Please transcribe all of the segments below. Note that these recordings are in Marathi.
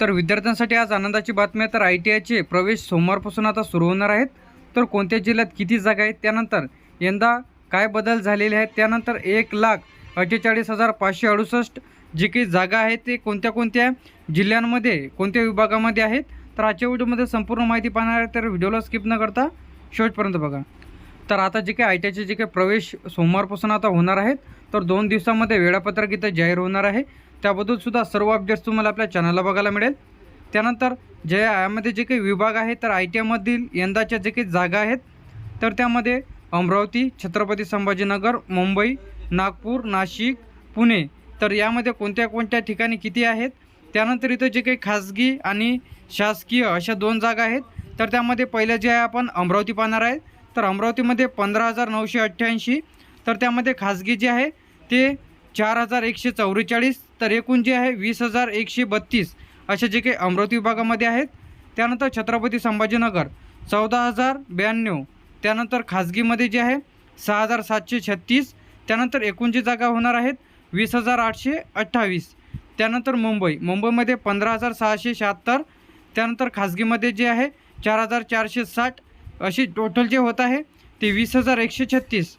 तर विद्यार्थ्यांसाठी आज आनंदाची बातमी आहे. तर आय टी आयचे प्रवेश सोमवारपासून आता सुरू होणार आहेत. तर कोणत्या जिल्ह्यात किती जागा आहेत? त्यानंतर यंदा काय बदल झालेले आहेत? त्यानंतर एक लाख अठ्ठेचाळीस हजार पाचशे अडुसष्ट जी काही जागा आहेत ते कोणत्या कोणत्या जिल्ह्यांमध्ये कोणत्या विभागामध्ये आहेत? तर आजच्या व्हिडिओमध्ये संपूर्ण माहिती पाहणार आहे. तर व्हिडिओला स्किप न करता शेवटपर्यंत बघा. तर आता जे काही आय टी आयचे जे काही प्रवेश सोमवारपासून आता होणार आहेत तर दोन दिवसामध्ये वेळापत्रक इथं जाहीर होणार आहे. त्याबद्दलसुद्धा सर्व अपडेट्स तुम्हाला आपल्या चॅनलला बघायला मिळेल. त्यानंतर जे यामध्ये जे काही विभाग आहे तर आय टी आयमधील यंदाच्या जे काही जागा आहेत तर त्यामध्ये अमरावती छत्रपती संभाजीनगर मुंबई नागपूर नाशिक पुणे तर यामध्ये कोणत्या कोणत्या ठिकाणी किती आहेत? त्यानंतर इथं जे काही खाजगी आणि शासकीय अशा दोन जागा आहेत तर त्यामध्ये पहिल्या जे आहे आपण अमरावती पाहणार आहे तर अमरावतीमध्ये पंधरा हजार नऊशे अठ्ठ्याऐंशी तर त्यामध्ये खाजगी जे आहे ते चार हजार एकशे चौवेचाळीस तर एकूण जे आहे वीस हजार एकशे बत्तीस असे जे काही अमरावती विभागामध्ये आहेत. त्यानंतर छत्रपती संभाजीनगर चौदा हजार ब्याण्णव त्यानंतर खाजगीमध्ये जे आहे सहा हजार सातशे छत्तीस त्यानंतर एकूण जी जागा होणार आहेत वीस हजार आठशे अठ्ठावीस त्यानंतर मुंबई मुंबईमध्ये पंधरा हजार सहाशे शहात्तर त्यानंतर खाजगीमध्ये जे आहे चार हजार चारशे साठ अशी टोटल जे होत आहे ते वीस हजार एकशे छत्तीस.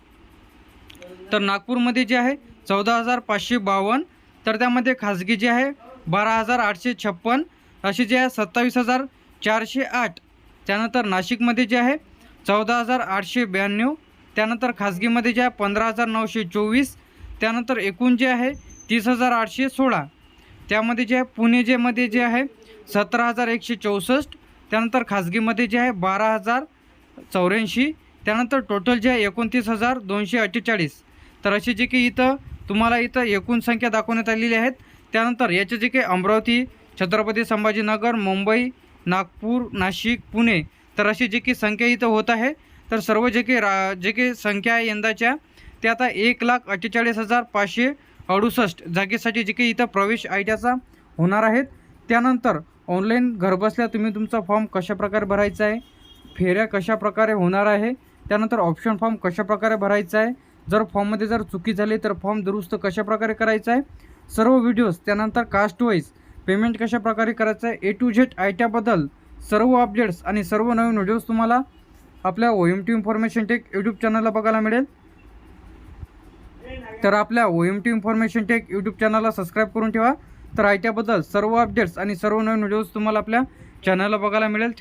तर नागपूरमध्ये जे आहे चौदा हजार पाचशे बावन्न. तर त्यामध्ये खाजगी जे आहे बारा हजार आठशे छप्पन. असे जे आहे सत्तावीस हजार चारशे आठ. त्यानंतर नाशिकमध्ये जे आहे चौदा हजार आठशे ब्याण्णव. त्यानंतर खाजगीमध्ये जे आहे पंधरा हजार नऊशे चोवीस. त्यानंतर एकूण जे आहे तीस हजार आठशे सोळा. त्यामध्ये जे आहे पुणे जेमध्ये जे आहे सतरा हजार एकशे चौसष्ट. त्यानंतर खाजगीमध्ये जे आहे बारा हजार चौऱ्याऐंशी त्यानंतर टोटल जे आहे एकोणतीस हजार दोनशे अठ्ठेचाळीस. तर असे जे की इथं तुम्हाला इथं एकूण संख्या दाखवण्यात आलेली आहेत. त्यानंतर याचे जे काही अमरावती छत्रपती संभाजीनगर मुंबई नागपूर नाशिक पुणे तर अशी जे की संख्या इथं होत आहे. तर सर्व जे काही रा जे काही संख्या आहे यंदाच्या ते आता एक लाख अठ्ठेचाळीस हजार पाचशे अडुसष्ट जागेसाठी जे काही इथं प्रवेश आय होणार आहेत. त्यानंतर ऑनलाईन घरबसल्या तुम्ही तुमचा फॉर्म कशाप्रकारे भरायचा आहे? फेऱ्या कशा प्रकारे होणार आहे त्यानंतर ऑप्शन फॉर्म कशाप्रकारे भरायचा आहे जर फॉर्ममध्ये जर चुकी झाली तर फॉर्म दुरुस्त कशाप्रकारे करायचा आहे सर्व व्हिडिओज त्यानंतर कास्ट वाईज पेमेंट कशाप्रकारे करायचं आहे ए टू झेड आय ट्याबद्दल सर्व अपडेट्स आणि सर्व नवीन व्हिडिओज तुम्हाला आपल्या O M T information tech YouTube चॅनलला बघायला मिळेल. तर आपल्या O M T information tech YouTube चॅनलला सबस्क्राईब करून ठेवा. तर आयट्याबद्दल सर्व अपडेट्स आणि सर्व नवीन व्हिडिओज तुम्हाला आपल्या चॅनलला बघायला मिळेल.